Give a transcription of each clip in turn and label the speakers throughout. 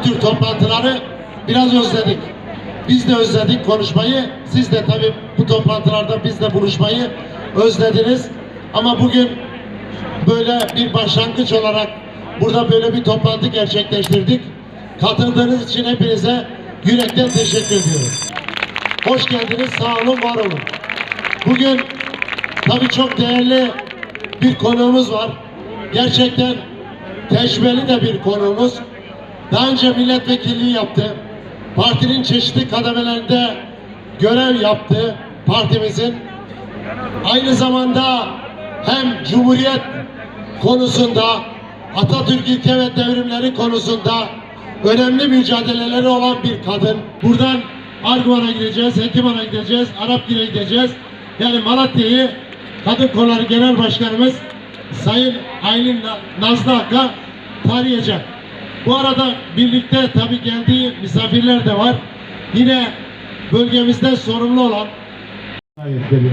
Speaker 1: bu tür toplantıları biraz özledik. Biz de özledik konuşmayı. Siz de tabii bu toplantılarda biz de buluşmayı özlediniz. Ama bugün böyle bir başlangıç olarak burada böyle bir toplantı gerçekleştirdik. Katıldığınız için hepinize yürekten teşekkür ediyorum. Hoş geldiniz, sağ olun, var olun. Bugün tabii çok değerli bir konuğumuz var. Gerçekten tecrübeli de bir konuğumuz. Daha önce milletvekilliği yaptı. Partinin çeşitli kademelerinde görev yaptı partimizin. Aynı zamanda hem Cumhuriyet konusunda Atatürk ilke ve devrimleri konusunda önemli mücadeleleri olan bir kadın. Buradan Arguvan'a gideceğiz, Hekiman'a gideceğiz, Arapgir'e gideceğiz. Yani Malatya'yı Kadın Kolları Genel Başkanımız Sayın Aylin Na- Nazlı Ak'a tarayacak. Bu arada birlikte tabii geldiği misafirler de var. Yine bölgemizde sorumlu olan
Speaker 2: ayetleri.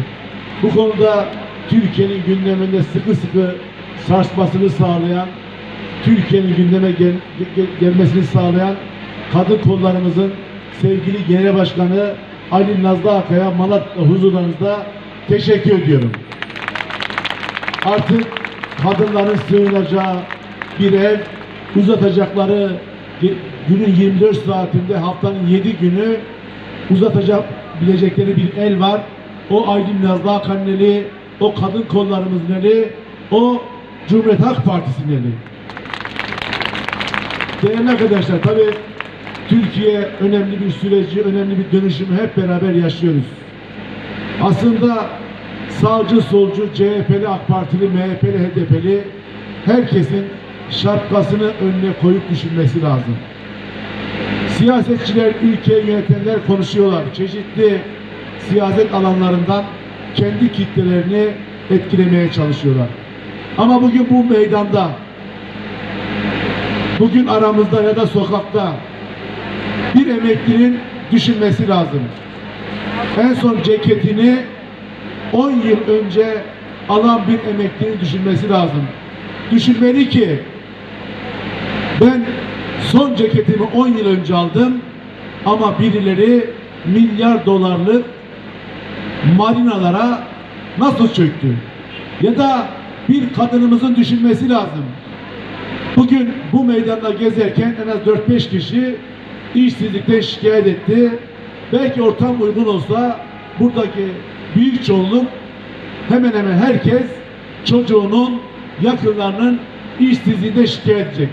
Speaker 2: Bu konuda Türkiye'nin gündeminde sıkı sıkı sarsmasını sağlayan, Türkiye'nin gündeme gel- gel- gelmesini sağlayan kadın kollarımızın sevgili Genel Başkanı Ali Nazlı Akay'a Malatya huzurlarınızda teşekkür ediyorum. Artık kadınların sığınacağı bir ev, uzatacakları günün 24 saatinde haftanın 7 günü uzatacak bilecekleri bir el var. O Aydın Nazlı Hakan eli, o kadın kollarımızın eli, o Cumhuriyet Halk Partisi'nin eli. Değerli arkadaşlar tabi Türkiye önemli bir süreci, önemli bir dönüşümü hep beraber yaşıyoruz. Aslında sağcı, solcu, CHP'li, AK Partili, MHP'li, HDP'li herkesin şapkasını önüne koyup düşünmesi lazım. Siyasetçiler, ülkeyi yönetenler konuşuyorlar. Çeşitli siyaset alanlarından kendi kitlelerini etkilemeye çalışıyorlar. Ama bugün bu meydanda, bugün aramızda ya da sokakta bir emeklinin düşünmesi lazım. En son ceketini 10 yıl önce alan bir emeklinin düşünmesi lazım. Düşünmeli ki son ceketimi 10 yıl önce aldım ama birileri milyar dolarlık marinalara nasıl çöktü? Ya da bir kadınımızın düşünmesi lazım. Bugün bu meydanda gezerken en az 4-5 kişi işsizlikten şikayet etti. Belki ortam uygun olsa buradaki büyük çoğunluk hemen hemen herkes çocuğunun yakınlarının işsizliğinden şikayet edecek.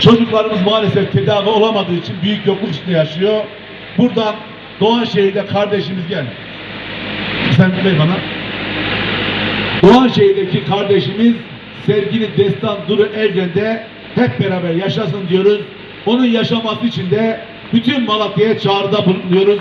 Speaker 2: Çocuklarımız maalesef tedavi olamadığı için büyük yokluk içinde yaşıyor. Buradan Doğanşehir'de kardeşimiz gel. Sen söyle bana. Doğanşehir'deki kardeşimiz sevgili Destan Duru Evren'de hep beraber yaşasın diyoruz. Onun yaşaması için de bütün Malatya'ya çağrıda bulunuyoruz.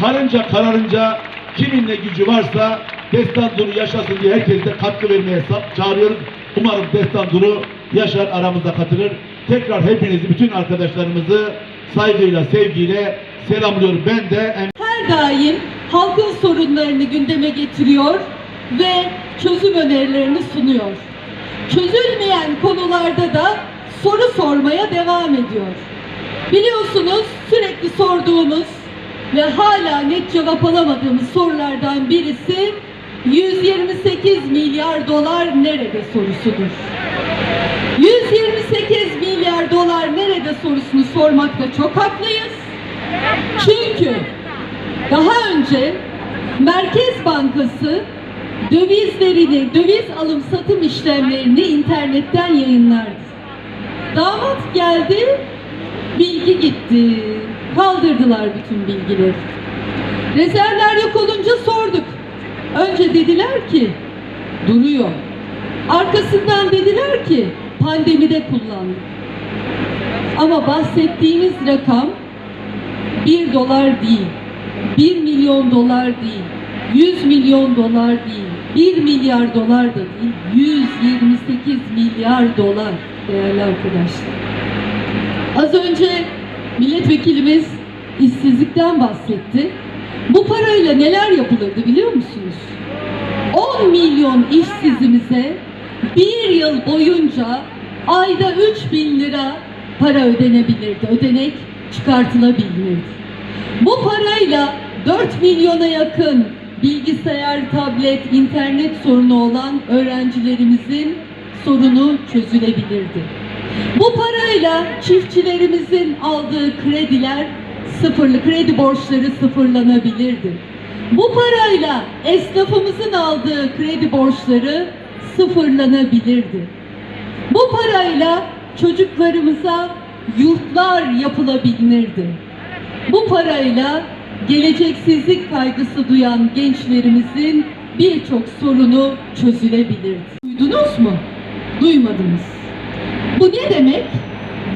Speaker 2: Karınca kararınca kimin ne gücü varsa Destan Duru yaşasın diye herkes de katkı vermeye çağırıyoruz. Umarım Destan Duru yaşar aramızda katılır. Tekrar hepinizi, bütün arkadaşlarımızı saygıyla, sevgiyle selamlıyorum. Ben de
Speaker 3: her daim halkın sorunlarını gündeme getiriyor ve çözüm önerilerini sunuyor. Çözülmeyen konularda da soru sormaya devam ediyor. Biliyorsunuz sürekli sorduğumuz ve hala net cevap alamadığımız sorulardan birisi 128 milyar dolar nerede sorusudur. 128 milyar dolar nerede sorusunu sormakta çok haklıyız. Çünkü daha önce Merkez Bankası dövizlerini, döviz alım satım işlemlerini internetten yayınlardı. Damat geldi, bilgi gitti. Kaldırdılar bütün bilgileri. Rezervler yok olunca sorduk. Önce dediler ki duruyor. Arkasından dediler ki pandemide kullandık. Ama bahsettiğimiz rakam 1 dolar değil, 1 milyon dolar değil, 100 milyon dolar değil, 1 milyar dolar da değil, 128 milyar dolar değerli arkadaşlar. Az önce milletvekilimiz işsizlikten bahsetti. Bu parayla neler yapılırdı biliyor musunuz? 10 milyon işsizimize bir yıl boyunca ayda 3 bin lira para ödenebilirdi. Ödenek çıkartılabilirdi. Bu parayla 4 milyona yakın bilgisayar, tablet, internet sorunu olan öğrencilerimizin sorunu çözülebilirdi. Bu parayla çiftçilerimizin aldığı krediler sıfırlı, kredi borçları sıfırlanabilirdi. Bu parayla esnafımızın aldığı kredi borçları sıfırlanabilirdi. Bu parayla çocuklarımıza yurtlar yapılabilirdi. Bu parayla geleceksizlik kaygısı duyan gençlerimizin birçok sorunu çözülebilirdi. Duydunuz mu? Duymadınız. Bu ne demek?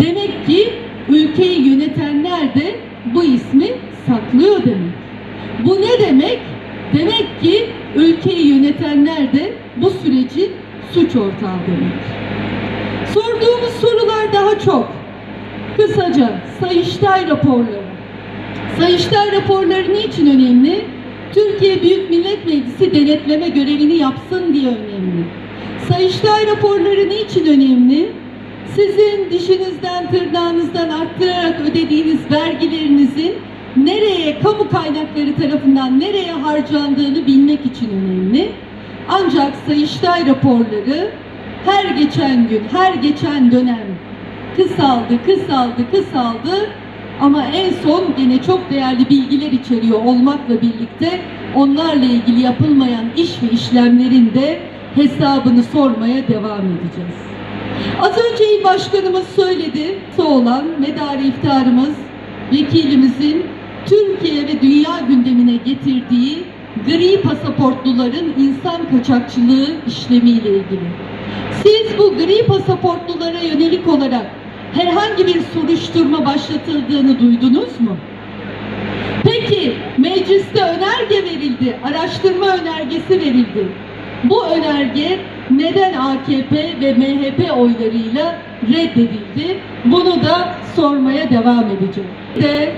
Speaker 3: Demek ki ülkeyi yönetenler de bu ismi saklıyor demek. Bu ne demek? Demek ki ülkeyi yönetenler de bu sürecin suç ortağı demek. Sorduğumuz sorular daha çok. Kısaca Sayıştay raporları. Sayıştay raporları niçin önemli? Türkiye Büyük Millet Meclisi denetleme görevini yapsın diye önemli. Sayıştay raporları niçin önemli? Sizin dişinizden, tırnağınızdan arttırarak ödediğiniz vergilerinizin nereye, kamu kaynakları tarafından nereye harcandığını bilmek için önemli. Ancak Sayıştay raporları her geçen gün, her geçen dönem kısaldı, kısaldı, kısaldı ama en son gene çok değerli bilgiler içeriyor olmakla birlikte onlarla ilgili yapılmayan iş ve işlemlerin de hesabını sormaya devam edeceğiz. Az önce il başkanımız söyledi, olan medar iftarımız vekilimizin Türkiye ve dünya gündemine getirdiği gri pasaportluların insan kaçakçılığı işlemiyle ilgili. Siz bu gri pasaportlulara yönelik olarak herhangi bir soruşturma başlatıldığını duydunuz mu? Peki mecliste önerge verildi, araştırma önergesi verildi. Bu önerge neden AKP ve MHP oylarıyla reddedildi? Bunu da sormaya devam edeceğim. De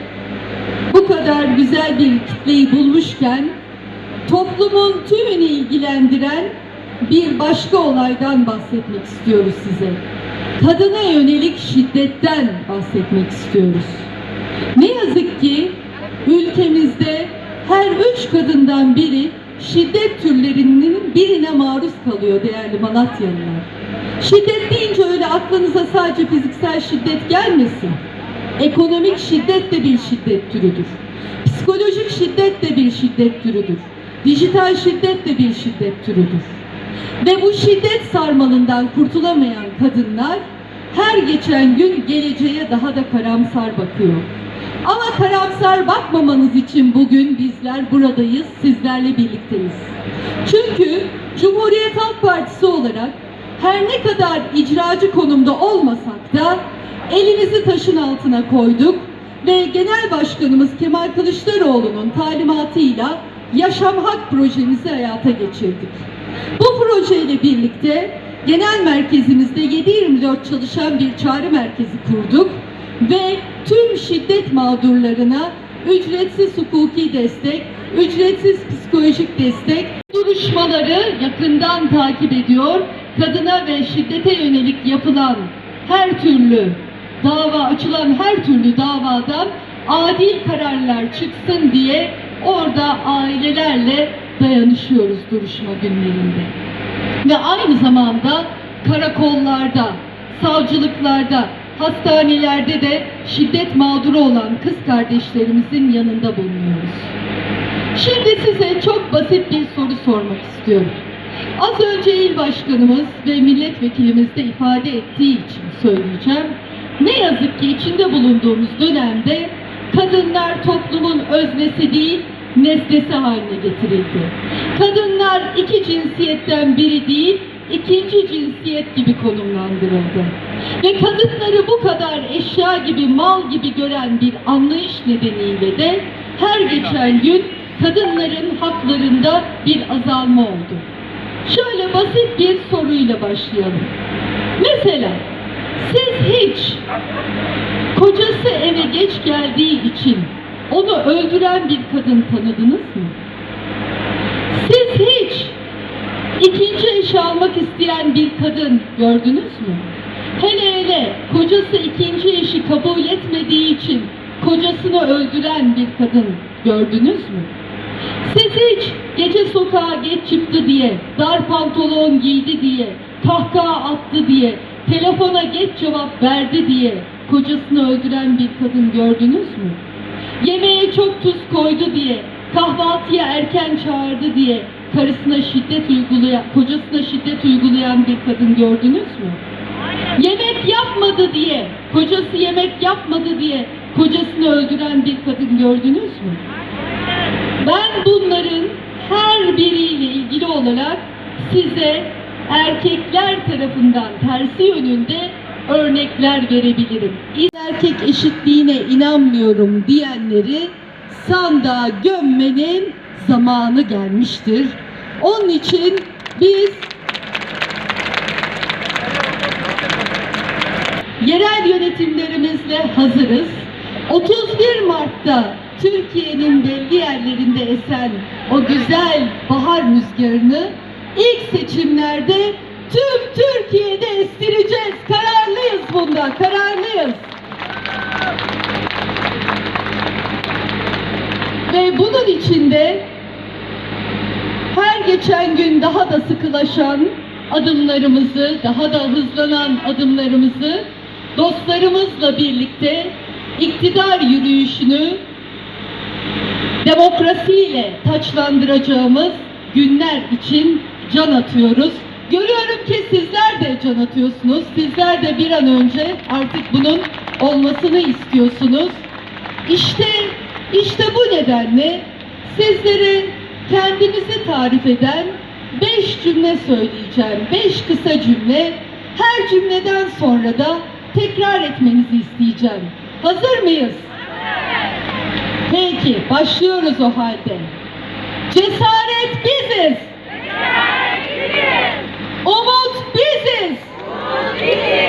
Speaker 3: bu kadar güzel bir kitleyi bulmuşken toplumun tümünü ilgilendiren bir başka olaydan bahsetmek istiyoruz size. Kadına yönelik şiddetten bahsetmek istiyoruz. Ne yazık ki ülkemizde her üç kadından biri şiddet türlerinin birine maruz kalıyor değerli Malatyalılar. Şiddet deyince öyle aklınıza sadece fiziksel şiddet gelmesin. Ekonomik şiddet de bir şiddet türüdür. Psikolojik şiddet de bir şiddet türüdür. Dijital şiddet de bir şiddet türüdür. Ve bu şiddet sarmalından kurtulamayan kadınlar her geçen gün geleceğe daha da karamsar bakıyor. Ama karamsar bakmamanız için bugün bizler buradayız, sizlerle birlikteyiz. Çünkü Cumhuriyet Halk Partisi olarak her ne kadar icracı konumda olmasak da elimizi taşın altına koyduk ve Genel Başkanımız Kemal Kılıçdaroğlu'nun talimatıyla Yaşam Hak projemizi hayata geçirdik. Bu projeyle birlikte genel merkezimizde 7-24 çalışan bir çağrı merkezi kurduk ve tüm şiddet mağdurlarına ücretsiz hukuki destek, ücretsiz psikolojik destek duruşmaları yakından takip ediyor. Kadına ve şiddete yönelik yapılan her türlü dava açılan her türlü davadan adil kararlar çıksın diye orada ailelerle dayanışıyoruz duruşma günlerinde. Ve aynı zamanda karakollarda, savcılıklarda, hastanelerde de şiddet mağduru olan kız kardeşlerimizin yanında bulunuyoruz. Şimdi size çok basit bir soru sormak istiyorum. Az önce il başkanımız ve milletvekilimiz de ifade ettiği için söyleyeceğim. Ne yazık ki içinde bulunduğumuz dönemde kadınlar toplumun öznesi değil, nesnesi haline getirildi. Kadınlar iki cinsiyetten biri değil, ikinci cinsiyet gibi konumlandırıldı. Ve kadınları bu kadar eşya gibi, mal gibi gören bir anlayış nedeniyle de her geçen gün kadınların haklarında bir azalma oldu. Şöyle basit bir soruyla başlayalım. Mesela siz hiç kocası eve geç geldiği için onu öldüren bir kadın tanıdınız mı? Siz hiç ikinci eş almak isteyen bir kadın gördünüz mü? Hele hele kocası ikinci eşi kabul etmediği için kocasını öldüren bir kadın gördünüz mü? Siz hiç gece sokağa geç çıktı diye, dar pantolon giydi diye, kahkaha attı diye, telefona geç cevap verdi diye kocasını öldüren bir kadın gördünüz mü? Yemeğe çok tuz koydu diye, kahvaltıya erken çağırdı diye karısına şiddet uygulayan, kocasına şiddet uygulayan bir kadın gördünüz mü? Yemek yapmadı diye, kocası yemek yapmadı diye kocasını öldüren bir kadın gördünüz mü? Ben bunların her biriyle ilgili olarak size erkekler tarafından tersi yönünde örnekler verebilirim. Erkek eşitliğine inanmıyorum diyenleri sandığa gömmenin zamanı gelmiştir. Onun için biz yerel yönetimlerimizle hazırız. 31 Mart'ta Türkiye'nin belli yerlerinde esen o güzel bahar rüzgarını ilk seçimlerde tüm Türkiye'de sıkılaşan adımlarımızı, daha da hızlanan adımlarımızı dostlarımızla birlikte iktidar yürüyüşünü demokrasiyle taçlandıracağımız günler için can atıyoruz. Görüyorum ki sizler de can atıyorsunuz. Sizler de bir an önce artık bunun olmasını istiyorsunuz. İşte işte bu nedenle sizlere kendimizi tarif eden beş cümle söyleyeceğim. Beş kısa cümle. Her cümleden sonra da tekrar etmenizi isteyeceğim. Hazır mıyız? Evet. Peki, başlıyoruz o halde. Cesaret biziz. Cesaret biziz. Umut biziz. Umut biziz.